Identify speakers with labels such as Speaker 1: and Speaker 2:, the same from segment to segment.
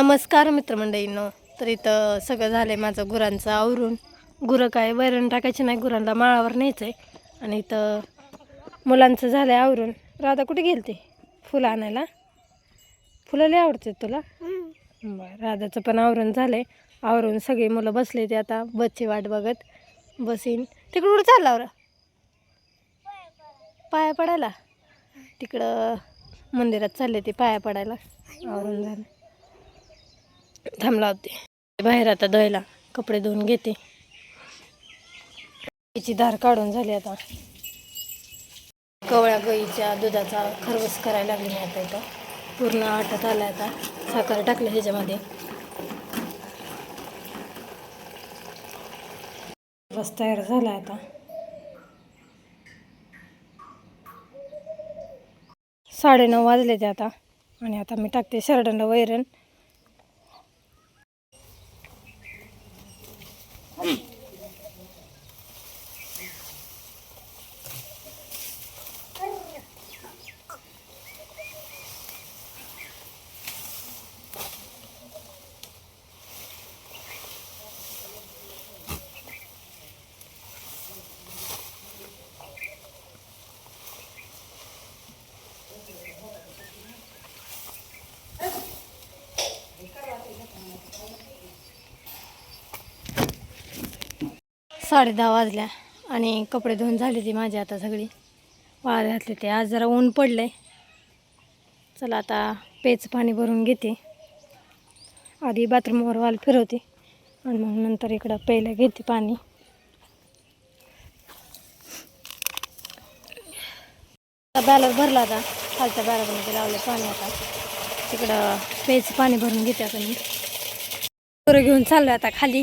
Speaker 1: नमस्कार मित्रमंडळींनो. तर इथं सगळं झालं आहे माझं गुरांचं आवरून. गुरं काय वैरण टाकायचे नाही गुरांना माळावर न्यायचं आहे आणि इथं मुलांचं झालं आहे आवरून. राधा कुठे गेलते? फुलं आणायला? फुलं लई आवडतात तुला? बरं राधाचं पण आवरून झालं आहे आवरून सगळी मुलं बसले ते आता. बसची वाट बघत बसीन. तिकडं कुठं चालला रा पाया पडायला. तिकडं मंदिरात चालले ते पाया पडायला. आवरून झालं. थांबला होते बाहेर आता धुवायला कपडे धुवून घेते. तिची धार काढून झाली आता. कवळ्या गाईच्या दुधाचा खरवस करायला लागली नाही आता इथं. पूर्ण आटत आला आता. साखर टाकलं ह्याच्यामध्ये. रस तयार झाला आता. साडेनऊ वाजले ते आता. आणि आता मी टाकते शरडंड वैरण. साडे दहा वाजल्या आणि कपडे धुवून झाले ती माझी आता सगळी. वाळ घातले ते. आज जरा ऊन पडलं आहे चला आता पेच पाणी भरून घेते. आधी बाथरूमवर वाल फिरवते आणि मग नंतर इकडं प्यायला घेते पाणी. बॅलर भरला आता. खालच्या बॅलरमध्ये लावले पाणी आता. तिकडं पेच पाणी भरून घेते आता मी. घेऊन चाललो आता खाली.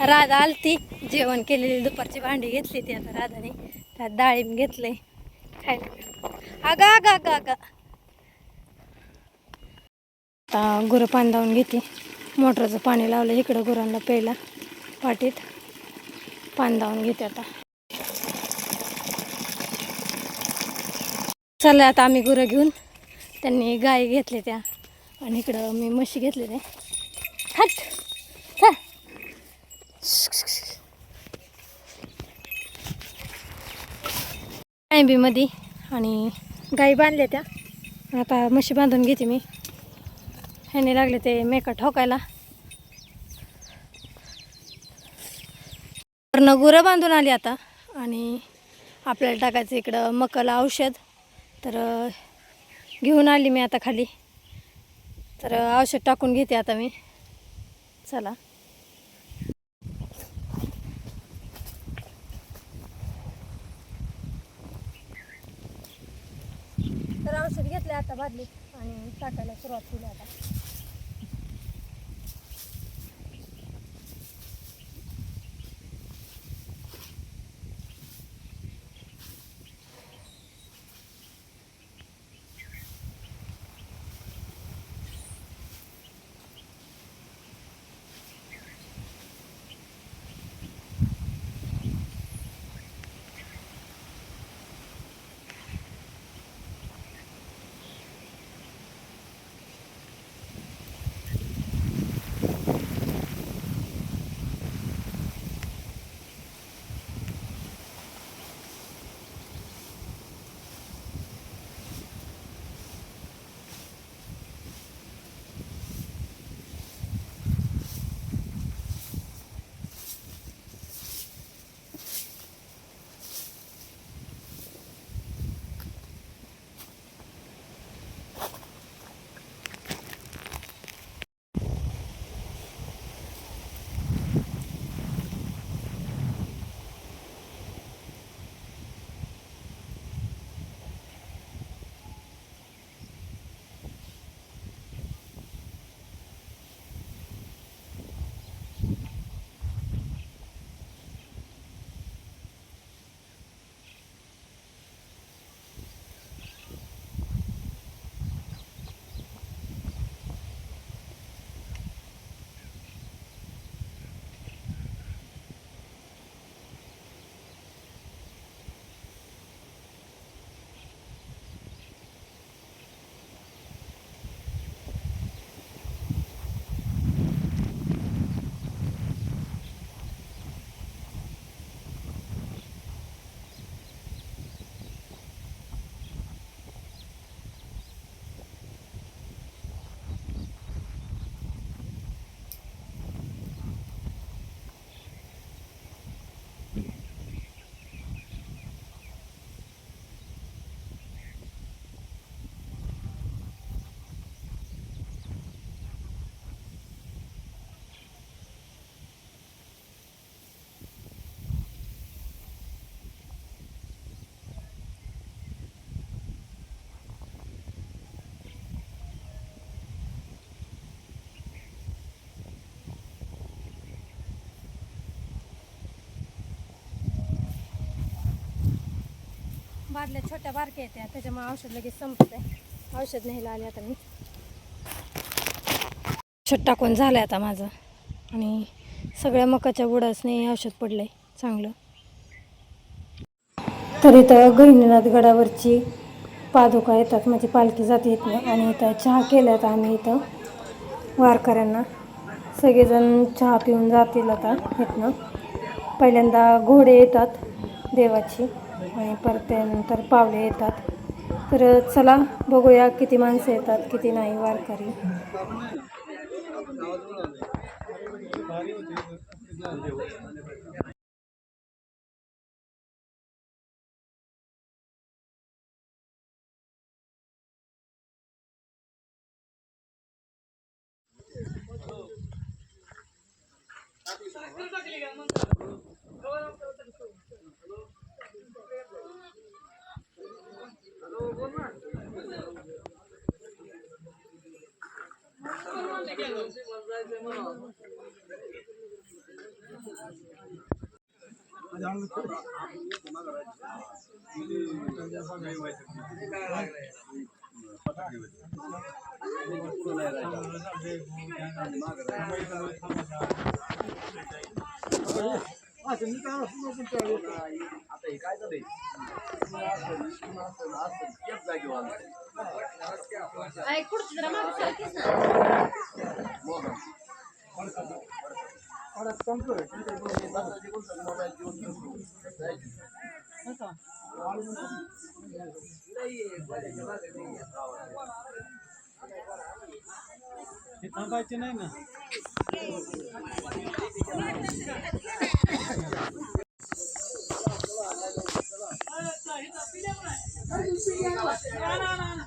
Speaker 1: राधा आलती. जेवण केलेली दुपारची भांडी घेतली ती आता राधाने. त्यात डाळिंब घेतले खायला. अगं अगं अगं अगं आता गुरं पाणी लावून घेते. मोटरचं पाणी लावलं इकडं गुरांना प्यायला. पाटीत पाणी लावून घेते आता. चला आता आम्ही गुरं घेऊन. त्यांनी गाय घेतले त्या. आणि इकडं मी म्हशी घेतले ते हट. आंबीमध्ये आणि गाई बांधल्या त्या. आता म्हशी बांधून घेते मी. ह्याने लागले ते मेका ठोकायला. वरनं गुरं बांधून आली आता. आणि आपल्याला टाकायचं इकडं मकाला औषध. तर घेऊन आली मी आता खाली. तर औषध टाकून घेते आता मी. चला तर औषध घेतले आता बादलीत आणि टाकायला सुरुवात केली आता. बादल्या छोट्या बारक्या येत्या त्याच्यामुळे औषध लगेच संपत आहे औषध न्यायला आले आता मी. औषध टाकून झालं आता माझं. आणि सगळ्या मकाच्या बुडासने औषध पडलंय चांगलं. तर इथं गहिनीनाथ गडावरची पादुका येतात म्हणजे पालखी जाते इथनं आणि इथं चहा केल्यात आम्ही इथं वारकऱ्यांना. सगळेजण चहा पिऊन जातील आता इथनं. पहिल्यांदा घोडे येतात देवाची. आणि परत त्यानंतर पावले येतात. तर चला बघूया किती माणसं येतात किती नाही वारकरी.
Speaker 2: 啊，行。你看，
Speaker 3: 都是玩这些。了，是你家那。हे
Speaker 1: थांबायचे नाही ना? ना ना ना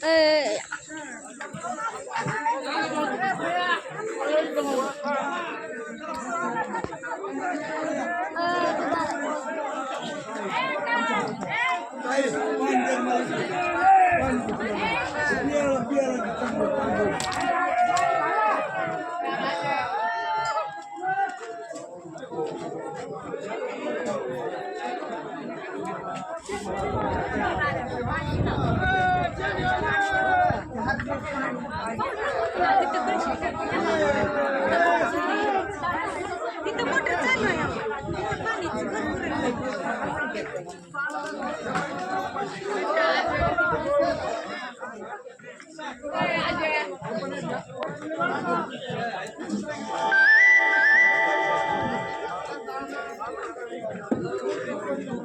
Speaker 1: Hey.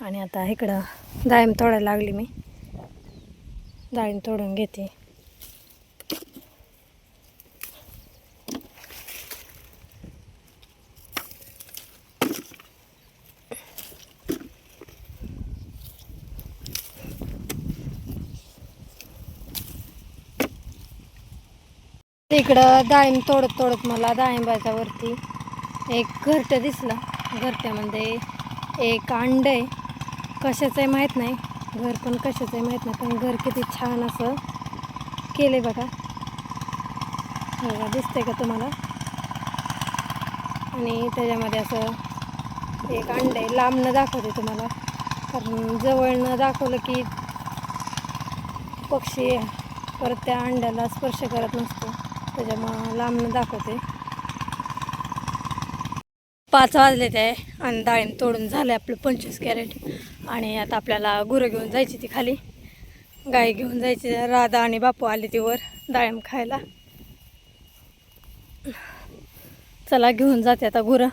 Speaker 1: आणि आता इकडं डाळिंब तोडायला लागली मी. डाळिंब तोडून घेते. इकडं डाळिंब तोडत तोडत मला डाळिंबाच्या वरती एक घरटं दिसला. घरट्यामध्ये एक अंड आहे. कशाचं आहे माहीत नाही. घर पण कशाचं आहे माहीत नाही पण घर किती छान असं केले बघा. बघा दिसतंय का तुम्हाला? आणि त्याच्यामध्ये असं एक अंड आहे. लांबनं दाखवते तुम्हाला. कारण जवळनं दाखवलं की पक्षी परत त्या अंड्याला स्पर्श करत नसतो. त्याच्यामुळं लांबनं दाखवते. पाच वाजले ते आणि डाळिंब तोडून झालं आपलं पंचवीस कॅरेट. आणि आता आपल्याला गुरं घेऊन जायची ती खाली. गाई घेऊन जायची. राधा आणि बापू आली ती वर डाळिंब खायला. चला घेऊन जाते आता गुरं.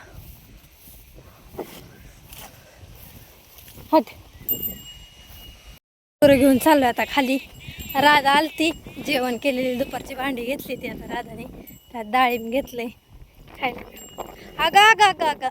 Speaker 1: हट. पोरं घेऊन चाललो आता खाली. राधा आलती जेवण केलेली दुपारची भांडी घेतली ती आता राधाने. त्यात डाळिंब घेतले खायला. अगं अगं अगं अगं.